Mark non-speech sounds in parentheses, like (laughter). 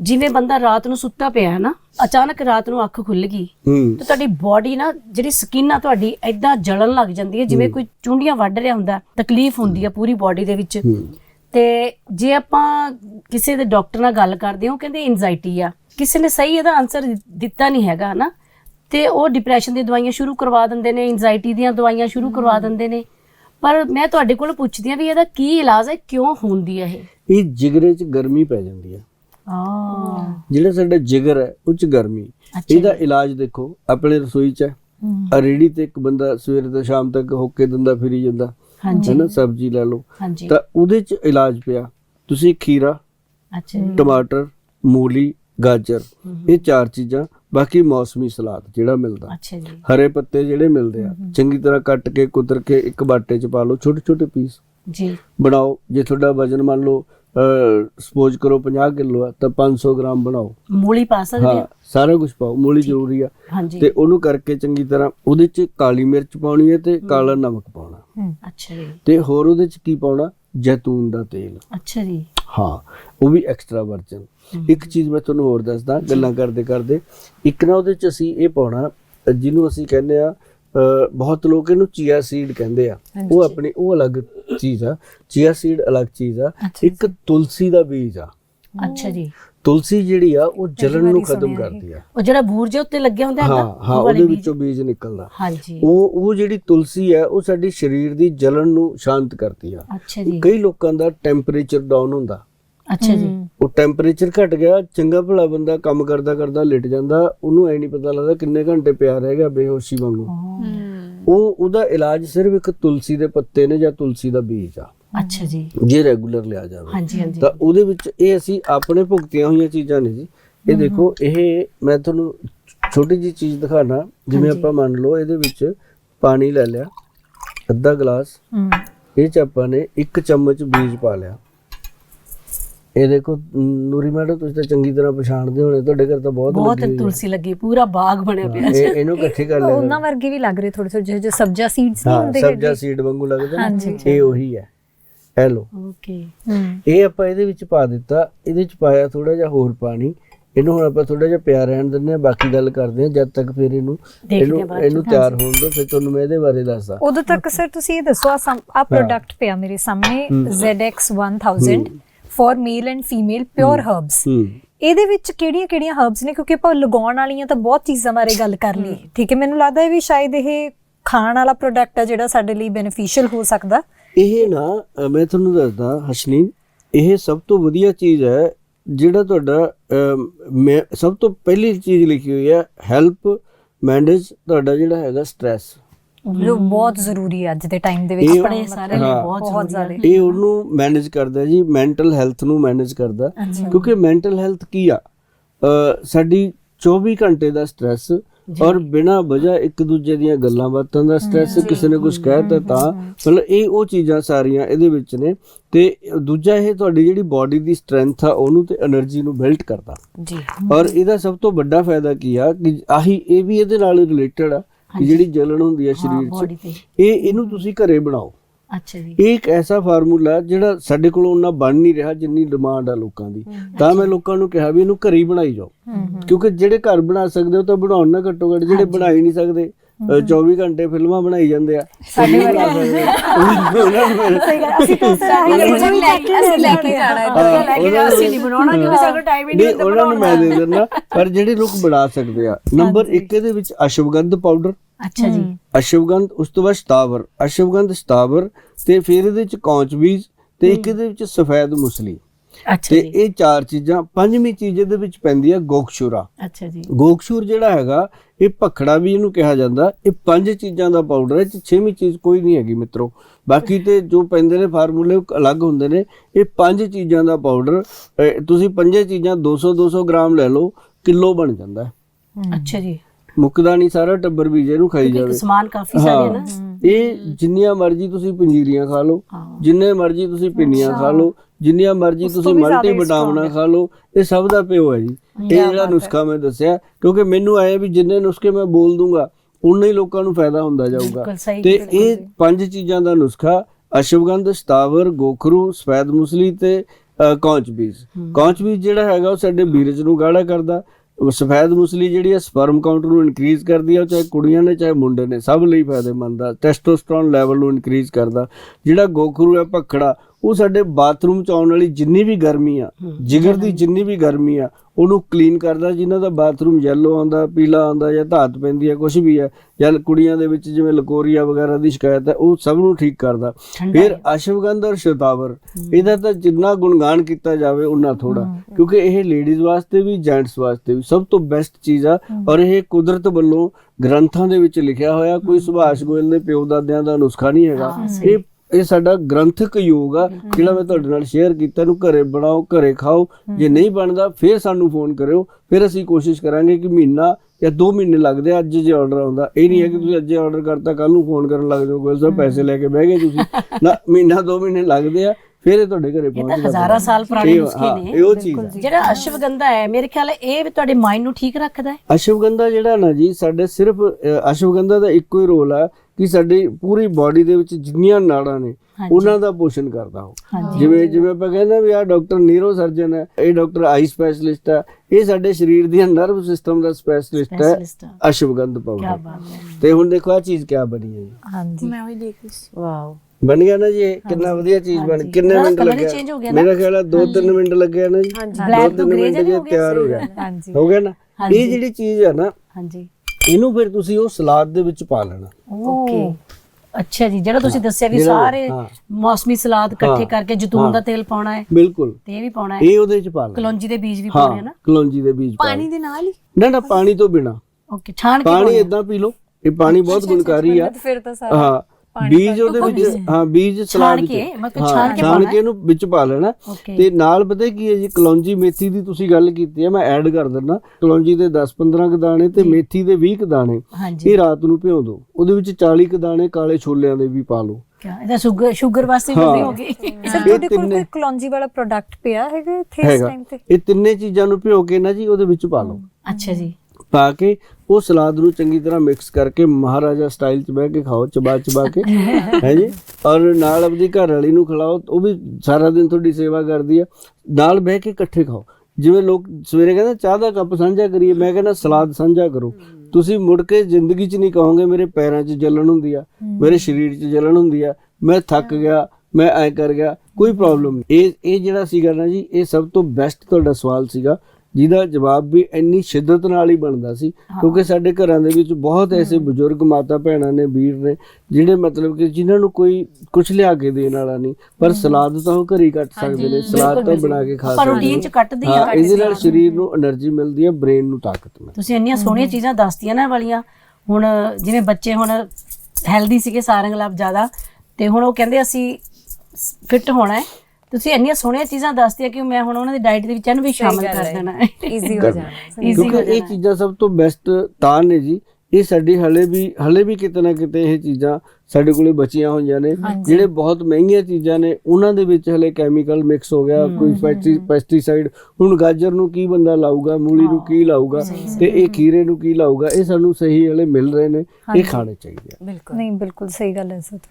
ਜਿਵੇਂ ਬੰਦਾ ਰਾਤ ਨੂੰ ਸੁੱਤਾ ਪਿਆ ਹੈ ਨਾ ਅਚਾਨਕ ਰਾਤ ਨੂੰ ਅੱਖ ਖੁੱਲ ਗਈ ਤੇ ਤੁਹਾਡੀ ਬਾਡੀ ਨਾ ਜਿਹੜੀ ਸਕਿਨ ਆ ਤੁਹਾਡੀ ਐਦਾਂ ਜਲਣ ਲੱਗ ਜਾਂਦੀ ਹੈ ਜਿਵੇਂ ਕੋਈ ਚੁੰਡੀਆਂ ਵੱਢ ਰਿਹਾ ਹੁੰਦਾ ਤਕਲੀਫ ਹੁੰਦੀ ਹੈ ਪੂਰੀ ਬਾਡੀ ਦੇ ਵਿੱਚ। ਤੇ ਜੇ ਆਪਾਂ ਕਿਸੇ ਦੇ ਡਾਕਟਰ ਨਾਲ ਗੱਲ ਕਰਦੇ ਹਾਂ ਉਹ ਕਹਿੰਦੇ ਐਂਜ਼ਾਈਟੀ ਆ। ਕਿਸੇ ਨੇ ਸਹੀ ਇਹਦਾ ਆਨਸਰ ਦਿੱਤਾ ਨਹੀਂ ਹੈਗਾ ਨਾ ਤੇ ਉਹ ਡਿਪਰੈਸ਼ਨ ਦੀਆਂ ਦਵਾਈਆਂ ਸ਼ੁਰੂ ਕਰਵਾ ਦਿੰਦੇ ਨੇ ਐਂਜ਼ਾਈਟੀ ਦੀਆਂ ਦਵਾਈਆਂ ਸ਼ੁਰੂ ਕਰਵਾ ਦਿੰਦੇ ਨੇ। ਪਰ ਮੈਂ ਤੁਹਾਡੇ ਕੋਲ ਪੁੱਛਦੀ ਆ ਵੀ ਇਹਦਾ ਕੀ ਇਲਾਜ ਹੈ ਕਿਉਂ ਹੁੰਦੀ ਹੈ ਇਹ? ਇਹ ਜਿਗਰੇ 'ਚ ਗਰਮੀ ਪੈ ਜਾਂਦੀ ਹੈ ਆ। ਜਿਹੜਾ ਸਾਡਾ ਜਿਗਰ ਹੈ ਉਹ 'ਚ ਗਰਮੀ। ਇਹਦਾ ਇਲਾਜ ਦੇਖੋ ਆਪਣੇ ਰਸੋਈ 'ਚ ਹੈ। ਆ ਰੇਹੜੀ ਤੇ ਇੱਕ ਬੰਦਾ ਸਵੇਰ ਤੋਂ ਸ਼ਾਮ ਤੱਕ ਹੋਕੇ ਦਿੰਦਾ ਫਿਰੀ ਜਾਂਦਾ। ਹਾਂਜੀ। ਨਾ ਸਬਜ਼ੀ ਲੈ ਲਓ। ਤਾਂ ਉਹਦੇ 'ਚ ਇਲਾਜ ਪਿਆ। ਤੁਸੀਂ ਖੀਰਾ ਅੱਛਾ ਟਮਾਟਰ ਮੂਲੀ ਗਾਜਰ ਇਹ ਚਾਰ ਚੀਜ਼ਾਂ ਬਾਕੀ ਮੌਸਮੀ ਸਲਾਦ ਜਿਹੜਾ ਮਿਲਦਾ। ਅੱਛਾ ਜੀ। ਹਰੇ ਪੱਤੇ ਜਿਹੜੇ ਮਿਲਦੇ ਆ ਚੰਗੀ ਤਰ੍ਹਾਂ ਕੱਟ ਕੇ ਕੁਤਰ ਕੇ ਇੱਕ ਬਾਟੇ 'ਚ ਪਾ ਲਓ ਛੋਟੇ ਛੋਟੇ ਪੀਸ। ਜੀ। ਬਣਾਓ। ਜੇ ਤੁਹਾਡਾ ਵਜਨ ਮੰਨ ਲਓ ਸਪੋਜ਼ ਕਰੋ 50 ਕਿਲੋ ਆ ਤਾਂ 500 ਗ੍ਰਾਮ ਬਣਾਓ। ਮੂਲੀ ਪਾ ਸਕਦੇ ਹਾਂ ਸਾਰਾ ਕੁਝ ਪਾਓ ਮੂਲੀ ਜ਼ਰੂਰੀ ਆ। ਤੇ ਉਹਨੂੰ ਕਰਕੇ ਚੰਗੀ ਤਰ੍ਹਾਂ ਉਹਦੇ 'ਚ ਕਾਲੀ ਮਿਰਚ ਪਾਉਣੀ ਹੈ ਤੇ ਕਾਲਾ ਨਮਕ ਪਾਉਣਾ। ਅੱਛਾ ਜੀ। ਤੇ ਹੋਰ ਉਹਦੇ 'ਚ ਕੀ ਪਾਉਣਾ? ਜੈਤੂਨ ਦਾ ਤੇਲ। ਅੱਛਾ ਜੀ। ਹਾਂ ਉਹ ਵੀ ਐਕਸਟਰਾ ਵਰਜਨ ਇੱਕ ਚੀਜ਼ ਮੈਂ ਤੁਹਾਨੂੰ ਹੋਰ ਦੱਸਦਾ ਗੱਲਾਂ ਕਰਦੇ ਕਰਦੇ। ਇੱਕ ਨਾ ਉਹਦੇ 'ਚ ਅਸੀਂ ਇਹ ਪਾਉਣਾ ਜਿਹਨੂੰ ਅਸੀਂ ਕਹਿੰਦੇ ਆ ਬਹੁਤ ਲੋਕ ਇਹਨੂੰ ਚੀਆ ਸੀਡ ਕਹਿੰਦੇ ਆ। ਉਹ ਆਪਣੀ ਉਹ ਅਲੱਗ ਚੀਜ਼ ਆ ਚੀਆ ਸੀਡ ਅਲੱਗ ਚੀਜ਼ ਆ ਇੱਕ ਤੁਲਸੀ ਦਾ ਬੀਜ ਆ। ਅੱਛਾ ਜੀ। ਤੁਲਸੀ ਜਿਹੜੀ ਆ ਉਹ ਜਲਨ ਨੂੰ ਖਤਮ ਕਰਦੀ ਆ। ਉਹ ਜਿਹੜਾ ਬੂਰ ਜੇ ਉੱਤੇ ਲੱਗਿਆ ਹੁੰਦਾ ਹੈ ਹਾਂ ਉਹਦੇ। ਵਿੱਚੋਂ ਬੀਜ ਨਿਕਲਦਾ। ਹਾਂਜੀ। ਉਹ ਉਹ ਜਿਹੜੀ ਤੁਲਸੀ ਹੈ ਉਹ ਸਾਡੀ ਸਰੀਰ ਦੀ ਜਲਨ ਨੂੰ ਸ਼ਾਂਤ ਕਰਦੀ ਆ। ਅੱਛਾ ਜੀ। ਕਈ ਲੋਕਾਂ ਦਾ ਟੈਂਪਰੇਚਰ ਡਾਊਨ ਹੁੰਦਾ। ਅੱਛਾ ਜੀ। ਉਹ ਟੈਂਪਰੇਚਰ ਘਟ ਗਿਆ ਚੰਗਾ ਭਲਾ ਬੰਦਾ ਕੰਮ ਕਰਦਾ ਕਰਦਾ ਲਿਟ ਜਾਂਦਾ ਉਹਨੂੰ ਐ ਨਹੀਂ ਪਤਾ ਲੱਗਦਾ ਕਿੰਨੇ ਘੰਟੇ ਪਿਆ ਰਹਿ ਗਿਆ ਬੇਹੋਸ਼ੀ ਵਾਂਗੂ। ਉਹ ਉਹਦਾ ਇਲਾਜ ਸਿਰਫ ਇੱਕ ਤੁਲਸੀ ਦੇ ਪੱਤੇ ਨੇ ਜਾਂ ਤੁਲਸੀ ਦਾ ਬੀਜ ਆ। ਅੱਛਾ ਜੀ। ਜੇ ਰੈਗੂਲਰ ਲਿਆ ਜਾਵੇ। ਹਾਂਜੀ ਹਾਂਜੀ। ਤਾਂ ਉਹਦੇ ਵਿੱਚ ਇਹ ਅਸੀਂ ਆਪਣੇ ਭੁਗਤੀਆਂ ਹੋਈਆਂ ਚੀਜ਼ਾਂ ਨੇ ਜੀ। ਇਹ ਦੇਖੋ ਇਹ ਮੈਂ ਤੁਹਾਨੂੰ ਛੋਟੀ ਜੀ ਚੀਜ਼ ਦਿਖਾਣਾ। ਜਿਵੇਂ ਆਪਾਂ ਮੰਨ ਲਓ ਇਹਦੇ ਵਿੱਚ ਪਾਣੀ ਲੈ ਲਿਆ ਅੱਧਾ ਗਲਾਸ। ਇਹ ਚ ਆਪਾਂ ਨੇ ਇੱਕ ਚਮਚ ਬੀਜ ਪਾ ਲਿਆ। ਇਹ ਦੇਖੋ ਨੂਰੀ ਮੈਡਮ ਤੁਸੀਂ ਤਾਂ ਚੰਗੀ ਤਰ੍ਹਾਂ ਪਛਾਣਦੇ ਹੋਣੇ ਤੁਹਾਡੇ ਘਰ ਤਾਂ ਬਹੁਤ ਬਹੁਤ। ਤੁਲਸੀ ਲੱਗੀ ਪੂਰਾ ਬਾਗ ਬਣਿਆ ਪਿਆ ਇਹ ਇਹਨੂੰ ਇਕੱਠੇ ਕਰ ਲਿਆ ਉਹਨਾਂ ਵਰਗੇ ਵੀ ਲੱਗ ਰਹੇ ਥੋੜੇ ਥੋੜੇ ਜਿਹੇ ਸਬਜ਼ਾ ਸੀਡਸ ਨਹੀਂ ਹਾਂ ਹੁੰਦੇ ਸਬਜ਼ਾ ਸੀਡ ਵਾਂਗੂ ਲੱਗਦਾ ਨਾ? ਇਹ ਉਹੀ ਹੈ। ਇਹ ਲੋ ਓਕੇ ਇਹ ਆਪਾਂ ਇਹਦੇ ਵਿੱਚ ਪਾ ਦਿੱਤਾ ਇਹਦੇ ਵਿੱਚ ਪਾਇਆ ਥੋੜਾ ਜਿਹਾ ਹੋਰ ਪਾਣੀ। ਇਹਨੂੰ ਹੁਣ ਆਪਾਂ ਥੋੜਾ ਜਿਹਾ ਪਿਆ ਰਹਿਣ ਦਿੰਦੇ ਆ ਬਾਕੀ ਗੱਲ ਕਰਦੇ ਆ ਜਦ ਤੱਕ ਫਿਰ ਇਹਨੂੰ ਇਹਨੂੰ। ਇਹਨੂੰ ਤਿਆਰ ਹੋਣ ਦੋ ਫਿਰ ਤੁਹਾਨੂੰ ਮੈਂ ਇਹਦੇ ਬਾਰੇ ਦੱਸਦਾ। ਉਦੋਂ ਤੱਕ ਸਰ ਤੁਸੀਂ ਇਹ ਦੱਸੋ ਆ ਪ੍ਰੋਡਕਟ ਪਿਆ ਮੇਰੇ ਸਾਹਮਣੇ ZX1000 for male and female pure herbs ਇਹਦੇ ਵਿੱਚ ਕਿਹੜੀਆਂ-ਕਿਹੜੀਆਂ ਹਰਬਸ ਨੇ? ਕਿਉਂਕਿ ਆਪਾਂ ਲਗਾਉਣ ਵਾਲੀਆਂ ਤਾਂ ਬਹੁਤ ਚੀਜ਼ਾਂ ਬਾਰੇ ਗੱਲ ਕਰ ਲਈ ਠੀਕ ਹੈ ਮੈਨੂੰ ਲੱਗਦਾ ਹੈ ਵੀ ਸ਼ਾਇਦ ਇਹ ਖਾਣ ਵਾਲਾ ਪ੍ਰੋਡਕਟ ਹੈ ਜਿਹੜਾ ਸਾਡੇ ਲਈ ਬੈਨੀਫੀਸ਼ੀਅਲ ਹੋ ਸਕਦਾ। ਇਹ ਨਾ ਮੈਂ ਤੁਹਾਨੂੰ ਦੱਸਦਾ ਹਸ਼ਨੀ ਇਹ ਸਭ ਤੋਂ ਵਧੀਆ ਚੀਜ਼ ਹੈ ਜਿਹੜਾ ਤੁਹਾਡਾ ਸਭ ਤੋਂ ਪਹਿਲੀ ਚੀਜ਼ ਲਿਖੀ ਹੋਈ ਹੈ ਹੈਲਪ ਮੈਨੇਜ ਤੁਹਾਡਾ ਜਿਹੜਾ ਹੈਗਾ ਸਟ्रेस ਜੋ ਬਹੁਤ ਜ਼ਰੂਰੀ ਹੈ ਅੱਜ ਦੇ ਟਾਈਮ ਦੇ ਵਿੱਚ ਆਪਣੇ ਸਾਰੇ ਲਈ ਬਹੁਤ ਬਹੁਤ ਜ਼ਿਆਦਾ ਇਹ ਉਹਨੂੰ ਮੈਨੇਜ ਕਰਦਾ ਜੀ ਮੈਂਟਲ ਹੈਲਥ ਨੂੰ ਮੈਨੇਜ ਕਰਦਾ। ਕਿਉਂਕਿ ਮੈਂਟਲ ਹੈਲਥ ਕੀ ਆ? ਸਾਡੀ 24 ਘੰਟੇ ਦਾ ਸਟ्रेस ਔਰ ਬਿਨਾ ਵਜ੍ਹਾ ਇੱਕ ਦੂਜੇ ਦੀਆਂ ਗੱਲਾਂ ਬਾਤਾਂ ਦਾ ਸਟ्रेस ਕਿਸੇ ਨੇ ਕੁਝ ਕਹਿਤਾ ਤਾਂ ਮਤਲਬ ਇਹ ਉਹ ਚੀਜ਼ਾਂ ਸਾਰੀਆਂ ਇਹਦੇ ਵਿੱਚ ਨੇ ਤੇ ਦੂਜਾ ਇਹ ਤੁਹਾਡੀ ਜਿਹੜੀ ਬਾਡੀ ਦੀ ਸਟਰੈਂਥ ਆ ਉਹਨੂੰ ਤੇ એનર્ਜੀ ਨੂੰ ਬਿਲਡ ਕਰਦਾ। ਜੀ। ਔਰ ਇਹਦਾ ਸਭ ਤੋਂ ਵੱਡਾ ਫਾਇਦਾ ਕੀ ਆ ਕਿ ਆਹੀ ਇਹ ਵੀ ਇਹਦੇ ਨਾਲ ਰਿਲੇਟਡ ਆ ਕਿ ਜਿਹੜੀ ਜਲਨ ਹੁੰਦੀ ਆ ਸਰੀਰ 'ਚ। ਇਹ ਇਹਨੂੰ ਤੁਸੀਂ ਘਰੇ ਬਣਾਓ। ਅੱਛਾ ਜੀ। ਇਹ ਇੱਕ ਐਸਾ ਫਾਰਮੂਲਾ ਜਿਹੜਾ ਸਾਡੇ ਕੋਲ ਉਹਨਾਂ ਬਣ ਨਹੀਂ ਰਿਹਾ ਜਿੰਨੀ ਡਿਮਾਂਡ ਆ ਲੋਕਾਂ ਦੀ। ਤਾਂ ਮੈਂ ਲੋਕਾਂ ਨੂੰ ਕਿਹਾ ਵੀ ਇਹਨੂੰ ਘਰੇ ਹੀ ਬਣਾਈ ਜਾਓ। ਕਿਉਂਕਿ ਜਿਹੜੇ ਘਰ ਬਣਾ ਸਕਦੇ ਹੋ ਤਾਂ ਬਣਾਉਣ ਨਾ ਘੱਟੋ ਘੱਟ ਜਿਹੜੇ ਬਣਾ ਹੀ ਨਹੀਂ ਸਕਦੇ 24 ਘੰਟੇ ਫਿਲਮਾਂ ਬਣਾਈ ਜਾਂਦੇ ਆ। ਸਾਡੇ ਉਹਨਾਂ ਨੂੰ ਅਸੀਂ ਤਾਂ ਸਰ ਅਸੀਂ ਲੈ ਕੇ ਅਸੀਂ ਲੈ ਕੇ ਜਾਣਾ ਹੈ। ਲੈ ਕੇ ਜਾਣਾ। ਅਸੀਂ ਨਹੀਂ ਬਣਾਉਣਾ ਕਿਉਂਕਿ ਸਾਡਾ ਟਾਈਮ ਹੀ ਨਹੀਂ ਨਹੀਂ ਉਹਨਾਂ ਨੂੰ ਮੈਂ ਦੇ ਦਿੰਦਾ ਪਰ ਜਿਹੜੇ ਲੋਕ ਬਣਾ ਸਕਦੇ ਆ। ਨੰਬਰ 1 ਇਹਦੇ ਵਿੱਚ ਅਸ਼ਵਗੰਧ ਪਾਊਡਰ ਅੱਛਾ ਜੀ। ਅਸ਼ਵਗੰਧ ਉਸ ਤੋਂ ਬਾਅਦ ਸ਼ਤਾਵਰ ਅਸ਼ਵਗੰਧ ਸ਼ਤਾਵਰ ਤੇ ਫਿਰ ਇਹਦੇ ਵਿੱਚ ਕੌਂਚ ਬੀਜ ਤੇ ਇੱਕ ਇਹਦੇ ਵਿੱਚ ਸਫੈਦ ਮੁਸਲੀ। ਅੱਛਾ ਤੇ ਜੀ। ਇਹ ਚਾਰ ਚੀਜ਼ਾਂ ਪੰਜਵੀਂ ਚੀਜ਼ ਇਹਦੇ ਵਿੱਚ ਪੈਂਦੀ ਹੈ ਗੋਕਸ਼ੂਰਾ। ਅੱਛਾ ਜੀ। ਗੋਕਸ਼ੂਰ ਜਿਹੜਾ ਹੈਗਾ ਇਹ ਭਖੜਾ ਵੀ ਇਹਨੂੰ ਕਿਹਾ ਜਾਂਦਾ। ਇਹ ਪੰਜ ਚੀਜ਼ਾਂ ਦਾ ਪਾਊਡਰ ਹੈ ਤੇ ਛੇਵੀਂ ਚੀਜ਼ ਕੋਈ ਨਹੀਂ ਹੈਗੀ ਮਿੱਤਰੋ। ਬਾਕੀ ਤੇ ਜੋ ਪੈਂਦੇ ਨੇ ਫਾਰਮੂਲੇ ਉਹ ਅਲੱਗ ਹੁੰਦੇ ਨੇ। ਇਹ ਪੰਜ ਚੀਜ਼ਾਂ ਦਾ ਪਾਊਡਰ ਤੁਸੀਂ ਪੰਜੇ ਚੀਜ਼ਾਂ 200 200 ਗ੍ਰਾਮ ਲੈ ਲਓ ਕਿਲੋ ਬਣ ਜਾਂਦਾ ਹੈ। ਅੱਛਾ ਜੀ। ਮੁੱਕਦਾ ਨਹੀਂ ਸਾਰਾ ਟੱਬਰ ਵੀ ਜੇ ਇਹਨੂੰ ਖਾਈ ਜਾਵੇ। ਸਮਾਨ ਕਾਫੀ ਸਾਰੇ ਨਾ ਇਹ ਜਿੰਨੀਆਂ ਮਰਜ਼ੀ ਤੁਸੀਂ ਪੰਜੀਰੀਆਂ ਖਾ ਲਓ। ਜਿੰਨੇ ਮਰਜ਼ੀ ਤੁਸੀਂ ਪਿੰਨੀਆਂ ਖਾ ਲਓ। ਜਿੰਨੀਆਂ ਮਰਜ਼ੀ ਤੁਸੀਂ ਮਲਟੀ ਵਿਟਾਮਿਨਾਂ ਖਾ ਲਓ ਇਹ ਸਭ ਦਾ ਪਿਓ ਹੈ ਜੀ। ਇਹ ਜਿਹੜਾ ਨੁਸਖਾ ਮੈਂ ਦੱਸਿਆ ਕਿਉਂਕਿ ਮੈਨੂੰ ਆਇਆ ਵੀ ਜਿੰਨੇ ਨੁਸਖੇ ਮੈਂ ਬੋਲ ਦੂੰਗਾ ਉਨਾ ਹੀ ਲੋਕਾਂ ਨੂੰ ਫਾਇਦਾ ਹੁੰਦਾ ਜਾਊਗਾ। ਤੇ ਇਹ ਪੰਜ ਚੀਜ਼ਾਂ ਦਾ ਨੁਸਖਾ ਅਸ਼ਵਗੰਧ ਸਤਾਵਰ ਗੋਖਰੂ ਸਫੈਦ ਮੁਸਲੀ ਤੇ ਕੌਂਚ ਬੀਜ। ਕੌਂਚ ਬੀਜ ਜਿਹੜਾ ਹੈਗਾ ਉਹ ਸਾਡੇ ਬੀਰਜ ਨੂੰ ਗਾੜਾ ਕਰਦਾ। ਸਫੈਦ ਮੁਸਲੀ ਜਿਹੜੀ ਹੈ ਸਪਰਮ ਕਾਊਂਟ ਨੂੰ ਇਨਕਰੀਜ਼ ਕਰਦੀ ਹੈ ਚਾਹੇ ਕੁੜੀਆਂ ਨੇ ਚਾਹੇ ਮੁੰਡੇ ਨੇ ਸਭ ਲਈ ਫਾਇਦੇਮੰਦ ਆ। ਟੈਸਟੋਸਟੇਰੋਨ ਲੈਵਲ ਨੂੰ ਇਨਕਰੀਜ਼ ਕਰਦਾ। ਜਿਹੜਾ ਗੋਖਰੂ ਹੈ ਭਖੜਾ ਉਹ ਸਾਡੇ ਬਾਥਰੂਮ ਚ ਆਉਣ ਵਾਲੀ ਜਿੰਨੀ ਵੀ ਗਰਮੀ ਆ ਜਿਗਰ ਦੀ ਜਿੰਨੀ ਵੀ। ਗਰਮੀ ਆ ਉਹਨੂੰ ਕਲੀਨ ਕਰਦਾ ਜਿਨ੍ਹਾਂ ਦਾ ਬਾਥਰੂਮ ਯੈਲੋ ਆਉਂਦਾ ਪੀਲਾ ਆਉਂਦਾ ਜਾਂ ਧਾਤ ਪੈਂਦੀ ਹੈ ਕੁਝ ਵੀ ਹੈ ਜਾਂ ਕੁੜੀਆਂ ਦੇ ਵਿੱਚ ਜਿਵੇਂ ਲਕੋਰੀਆ ਵਗੈਰਾ ਦੀ ਸ਼ਿਕਾਇਤ ਹੈ ਉਹ ਸਭ ਨੂੰ ਠੀਕ ਕਰਦਾ। ਫਿਰ ਅਸ਼ਵਗੰਧ ਔਰ ਸ਼ਤਾਵਰ ਇਹਦਾ ਤਾਂ ਜਿੰਨਾ ਗੁਣਗਾਨ ਕੀਤਾ ਜਾਵੇ ਉਨਾ ਥੋੜਾ ਕਿਉਂਕਿ ਇਹ ਲੇਡੀਜ਼ ਵਾਸਤੇ ਵੀ ਜੈਂਟਸ ਵਾਸਤੇ ਵੀ ਸਭ ਤੋਂ ਬੈਸਟ ਚੀਜ਼ ਆ ਔਰ ਇਹ ਕੁਦਰਤ ਵੱਲੋਂ ਗ੍ਰੰਥਾਂ ਦੇ ਵਿੱਚ ਲਿਖਿਆ ਹੋਇਆ ਕੋਈ ਸੁਭਾਸ਼ ਗੋਇਲ ਦੇ ਪਿਓ ਦਾਦਿਆਂ ਦਾ ਨੁਸਖਾ ਨਹੀਂ ਹੈਗਾ। ਇਹ ਇਹ ਸਾਡਾ ਗ੍ਰੰਥਕ ਯੋਗ ਆ ਜਿਹੜਾ ਮੈਂ ਤੁਹਾਡੇ ਨਾਲ ਸ਼ੇਅਰ ਕੀਤਾ ਇਹਨੂੰ ਘਰੇ ਬਣਾਓ ਘਰੇ ਖਾਓ। ਜੇ ਨਹੀਂ ਬਣਦਾ ਫਿਰ ਸਾਨੂੰ ਫੋਨ ਕਰਿਓ। ਫਿਰ ਅਸੀਂ ਕੋਸ਼ਿਸ਼ ਕਰਾਂਗੇ ਕਿ ਮਹੀਨਾ ਜਾਂ 2 ਮਹੀਨੇ ਲੱਗਦੇ ਆ, ਅੱਜ ਜੇ ਆਰਡਰ ਆਉਂਦਾ। ਇਹ ਨਹੀਂ ਹੈ ਕਿ ਤੁਸੀਂ ਅੱਜ ਆਰਡਰ ਕਰਤਾ ਕੱਲ ਨੂੰ ਫੋਨ ਕਰਨ ਲੱਗ ਜਾਓ ਗੋਇਲ ਸਾਹਿਬ ਪੈਸੇ ਲੈ ਕੇ ਬਹਿ ਗਏ ਤੁਸੀਂ। ਨਾ ਮਹੀਨਾ 2 ਮਹੀਨੇ ਲੱਗਦੇ ਆ ਫਿਰ ਇਹ ਤੁਹਾਡੇ ਘਰੇ ਪਹੁੰਚ ਹਜ਼ਾਰਾਂ ਸਾਲ ਪੁਰਾਣੇ ਨੁਸਖੇ ਨੇ। ਇਹ ਉਹ ਚੀਜ਼ ਜਿਹੜਾ ਅਸ਼ਵਗੰਧਾ ਹੈ ਮੇਰੇ ਖਿਆਲ ਇਹ ਵੀ ਤੁਹਾਡੇ ਮਾਈਂਡ ਨੂੰ ਠੀਕ ਰੱਖਦਾ ਹੈ? ਅਸ਼ਵਗੰਧਾ ਜਿਹੜਾ ਨਾ ਜੀ ਸਾਡੇ ਸਿਰਫ ਅਸ਼ਵਗੰਧਾ ਦਾ ਇੱਕੋ ਹੀ ਰੋਲ ਆ ਕਿ ਸਾਡੀ ਪੂਰੀ ਬਾਡੀ ਦੇ ਵਿੱਚ ਜਿੰਨੀਆਂ ਨਾੜਾਂ ਨੇ ਉਹਨਾਂ ਦਾ ਪੋਸ਼ਣ ਕਰਦਾ ਉਹ। ਜਿਵੇਂ ਜਿਵੇਂ ਆਪਾਂ ਕਹਿੰਦੇ ਆ ਵੀ ਆ ਡਾਕਟਰ ਨੀਰੋ ਸਰਜਨ ਹੈ ਇਹ ਡਾਕਟਰ ਆਈ ਸਪੈਸ਼ਲਿਸਟ ਹੈ ਇਹ ਸਾਡੇ ਸਰੀਰ ਦੀਆਂ ਨਰਵ ਸਿਸਟਮ ਦਾ ਸਪੈਸ਼ਲਿਸਟ ਹੈ। ਅਸ਼ਵਗੰਧ ਕੀ ਪਾਊਡਰ ਬਾਤ ਹੈ। ਤੇ ਹੁਣ ਦੇਖੋ ਆ ਚੀਜ਼ ਕਿਆ ਬਣੀ ਹੈ ਜੀ। ਹਾਂਜੀ। ਮੈਂ ਉਹੀ ਦੇਖ ਰਹੀ ਸੀ। ਵਾਓ। ਬਣ ਗਿਆ ਨਾ ਜੀ ਇਹ? ਕਿੰਨਾ ਵਧੀਆ ਚੀਜ਼ ਬਣ ਕਿੰਨੇ ਮਿੰਟ ਹੀ ਲੱਗੇ ਹੋ? ਮੇਰਾ ਖਿਆਲ ਹੈ 2-3 ਮਿੰਟ ਲੱਗੇ ਨਾ ਜੀ। Black ਤੋਂ 2-3 grey ਮਿੰਟ ਜੇ ਹੋ ਗਿਆ? ਤਿਆਰ ਹੋ ਗਿਆ। ਹਾਂਜੀ। ਹੋ ਗਿਆ ਨਾ? ਇਹ ਜਿਹੜੀ ਚੀਜ਼ ਹੈ ਨਾ ਹਾਂਜੀ। ਇਹਨੂੰ ਫਿਰ ਤੁਸੀਂ ਉਹ ਸਲਾਦ ਦੇ ਵਿੱਚ ਪਾ ਲੈਣਾ। ਓਕੇ। ਅੱਛਾ ਜੀ ਜਿਹੜਾ ਤੁਸੀਂ ਦੱਸਿਆ ਵੀ ਜਿਹੜਾ- ਸਾਰੇ। ਮੌਸਮੀ ਸਲਾਦ ਇਕੱਠੇ ਕਰਕੇ ਜੈਤੂਨ ਦਾ ਤੇਲ ਪਾਉਣਾ ਹੈ ਬਿਲਕੁਲ। ਤੇ ਇਹ ਵੀ ਪਾਉਣਾ ਹੈ। ਇਹ ਉਹਦੇ ਚ ਪਾ ਲੈਣਾ। ਕਲੌਂਜੀ ਦੇ ਬੀਜ ਵੀ ਪਾਉਣੇ ਹਾਂ ਆ ਨਾ? ਕਲੌਂਜੀ ਦੇ ਬੀਜ ਪਾਣੀ ਦੇ ਨਾਲ ਹੀ? ਨਾ ਨਾ ਪਾਣੀ ਤੋਂ ਬਿਨਾ। ਓਕੇ ਛਾਣ ਕੇ ਪਾਣੀ। ਇਦਾਂ ਪੀ ਲਓ। ਇਹ ਪਾਣੀ ਬਹੁਤ ਗੁਣਕਾਰੀ ਆ। ਫਿਰ ਤਾਂ ਸਾਰਾ। ਹਾਂ। ਬੀਜ ਉਹਦੇ ਵਿੱਚ ਹਾਂ ਬੀਜ ਸਲਾਦ ਕੇ, ਚ ਮਤਲਬ ਛਾਣ ਕੇ ਛਾਣ ਕੇ ਇਹਨੂੰ ਵਿੱਚ ਪਾ ਲੈਣਾ। ਤੇ ਨਾਲ ਪਤਾ ਕੀ ਹੈ ਜੀ ਕਲੌਂਜੀ ਮੇਥੀ ਦੀ ਤੁਸੀਂ ਗੱਲ ਕੀਤੀ ਹੈ ਮੈਂ ਐਡ ਕਰ ਦਿੰਦਾ। ਕਲੌਂਜੀ ਦੇ 10-15 ਕ ਦਾਣੇ ਤੇ ਮੇਥੀ ਦੇ 20 ਕ ਦਾਣੇ। ਇਹ ਰਾਤ ਨੂੰ ਭਿਓ ਦਿਓ ਉਹਦੇ ਵਿੱਚ 40 ਕ ਦਾਣੇ ਕਾਲੇ ਛੋਲਿਆਂ ਦੇ ਵੀ ਪਾ ਲਓ। ਕਿਆ? ਇਹਦਾ ਸ਼ੂਗਰ ਸ਼ੂਗਰ ਵਾਸਤੇ ਵੀ ਵਧੀਆ ਹੋ ਗਈ। ਸਰ ਤੁਹਾਡੇ ਕੋਲ ਕੋਈ ਕਲੌਂਜੀ ਵਾਲਾ ਪ੍ਰੋਡਕਟ ਪਿਆ ਹੈਗਾ ਇੱਥੇ ਇਸ ਟਾਈਮ ਤੇ? ਇਹ ਤਿੰਨੇ ਚੀਜ਼ਾਂ ਨੂੰ ਭਿਓ ਕੇ ਨਾ ਜੀ ਉਹਦੇ ਵਿੱਚ ਪਾ ਲਓ। ਅੱਛਾ ਜੀ। ਪਾ ਕੇ ਉਹ ਸਲਾਦ ਨੂੰ ਚੰਗੀ ਤਰ੍ਹਾਂ ਮਿਕਸ ਕਰਕੇ ਮਹਾਰਾਜਾ ਸਟਾਈਲ ਚ ਬਹਿ ਕੇ ਖਾਓ ਚਬਾ ਚਬਾ ਕੇ। (laughs) ਹੈ ਜੀ? ਔਰ ਨਾਲ ਆਪਣੀ ਘਰ ਵਾਲੀ ਨੂੰ ਖਿਲਾਓ ਉਹ ਵੀ ਸਾਰਾ ਦਿਨ ਤੁਹਾਡੀ ਸੇਵਾ ਕਰਦੀ ਆ। ਨਾਲ ਬਹਿ ਕੇ ਇਕੱਠੇ ਖਾਓ। ਜਿਵੇਂ ਲੋਕ ਸਵੇਰੇ ਕਹਿੰਦੇ ਚਾਹ ਦਾ ਕੱਪ ਸਾਂਝਾ ਕਰੀਏ। ਮੈਂ ਕਹਿੰਦਾ ਸਲਾਦ ਸਾਂਝਾ ਕਰੋ। ਤੁਸੀਂ ਮੁੜ ਕੇ ਜ਼ਿੰਦਗੀ 'ਚ ਨਹੀਂ ਕਹੋਗੇ ਮੇਰੇ ਪੈਰਾਂ 'ਚ ਜਲਨ ਹੁੰਦੀ ਆ ਮੇਰੇ ਸਰੀਰ 'ਚ ਜਲਨ ਹੁੰਦੀ ਆ। ਮੈਂ ਥੱਕ ਗਿਆ ਮੈਂ ਐ ਕਰ ਗਿਆ ਕੋਈ ਪ੍ਰੋਬਲਮ ਨਹੀਂ। ਇਹ ਇਹ ਜਿਹੜਾ ਸੀਗਾ ਨਾ ਜੀ ਇਹ ਸਭ ਤੋਂ ਬੈਸਟ ਤੁਹਾਡਾ ਸਵਾਲ ਸੀਗਾ। ਜਿਹਦਾ ਜਵਾਬ ਵੀ ਇੰਨੀ ਸ਼ਿੱਦਤ ਨਾਲ ਹੀ ਬਣਦਾ ਸੀ ਕਿਉਂਕਿ ਸਾਡੇ ਘਰਾਂ ਦੇ ਵਿੱਚ ਬਹੁਤ ਐਸੇ ਬਜ਼ੁਰਗ ਮਾਤਾ ਭੈਣਾਂ ਨੇ ਵੀਰ ਨੇ ਜਿਹੜੇ ਮਤਲਬ ਕਿ ਜਿਨ੍ਹਾਂ ਨੂੰ ਕੋਈ ਕੁਝ ਲਿਆ ਕੇ ਦੇਣ ਵਾਲਾ ਨਹੀਂ ਪਰ ਸਲਾਦ ਤਾਂ ਉਹ ਘਰੀ ਕੱਟ ਸਕਦੇ ਨੇ ਸਲਾਦ ਤਾਂ ਬਣਾ ਕੇ ਖਾ ਸਕਦੇ ਨੇ। ਪ੍ਰੋਟੀਨ ਚ ਕੱਟਦੀ ਆ ਇਹਦੇ ਨਾਲ ਸਰੀਰ ਨੂੰ એનર્ਜੀ ਮਿਲਦੀ ਹੈ ਬ੍ਰੇਨ ਨੂੰ ਤਾਕਤ ਮਿਲਦੀ ਤੁਸੀਂ ਇੰਨੀਆਂ ਸੋਹਣੀਆਂ ਚੀਜ਼ਾਂ ਦੱਸਦੀਆਂ ਨਾ ਵਾਲੀਆਂ ਹੁਣ ਜਿਵੇਂ ਬੱਚੇ ਹੁਣ ਹੈਲਦੀ ਸੀਗੇ ਸਾਰੰਗਲਾਬ ਜ਼ਿਆਦਾ ਤੇ ਹੁਣ ਉਹ ਕਹਿੰਦੇ ਅਸੀਂ ਫਿੱਟ ਹੋਣਾ ਹੈ ਤੁਸੀਂ ਇੰਨੀਆਂ ਸੋਹਣੀਆਂ ਚੀਜ਼ਾਂ ਦੱਸਤੀਆਂ ਕਿ ਮੈਂ ਹੁਣ ਉਹਨਾਂ ਦੀ ਡਾਈਟ ਦੇ ਵਿੱਚ ਇਹਨੂੰ ਵੀ ਸ਼ਾਮਿਲ ਕਰ ਦੇਣਾ। ਹੈ ਈਜ਼ੀ ਹੋ ਜਾਣਾ ਈਜ਼ੀ ਹੋ ਕਿਉਂਕਿ ਇਹ ਚੀਜ਼ਾਂ ਸਭ ਤੋਂ ਬੈਸਟ ਤਾਂ ਨੇ ਜੀ। ਇਹ ਸਾਡੀ ਹਲੇ ਵੀ ਹਲੇ ਵੀ ਕਿਤੇ ਨਾ ਕਿਤੇ ਇਹ ਚੀਜ਼ਾਂ ਸਾਡੇ ਕੋਲੇ ਬਚੀਆਂ ਹੋਈਆਂ ਨੇ। ਜਿਹੜੇ ਬਹੁਤ ਮਹਿੰਗੀਆਂ ਚੀਜ਼ਾਂ ਨੇ ਉਹਨਾਂ ਦੇ ਵਿੱਚ ਹਲੇ ਕੈਮੀਕਲ ਮਿਕਸ ਹੋ ਗਿਆ ਕੋਈ ਪੈਸਟੀਸਾਈਡ ਹੁਣ ਗਾਜਰ ਨੂੰ ਕੀ ਬੰਦਾ ਲਾਊਗਾ ਮੂਲੀ ਨੂੰ ਕੀ ਲਾਊਗਾ ਤੇ ਇਹ ਖੀਰੇ ਨੂੰ ਕੀ ਲਾਊਗਾ ਇਹ ਸਾਨੂੰ ਸਹੀ ਹਲੇ ਮਿਲ ਰਹੇ ਨੇ ਇਹ ਖਾਣੇ ਚਾਹੀਦੇ ਆ। ਨਹੀਂ ਬਿਲਕੁਲ ਸਹੀ ਗੱਲ ਹੈ ਸਰ।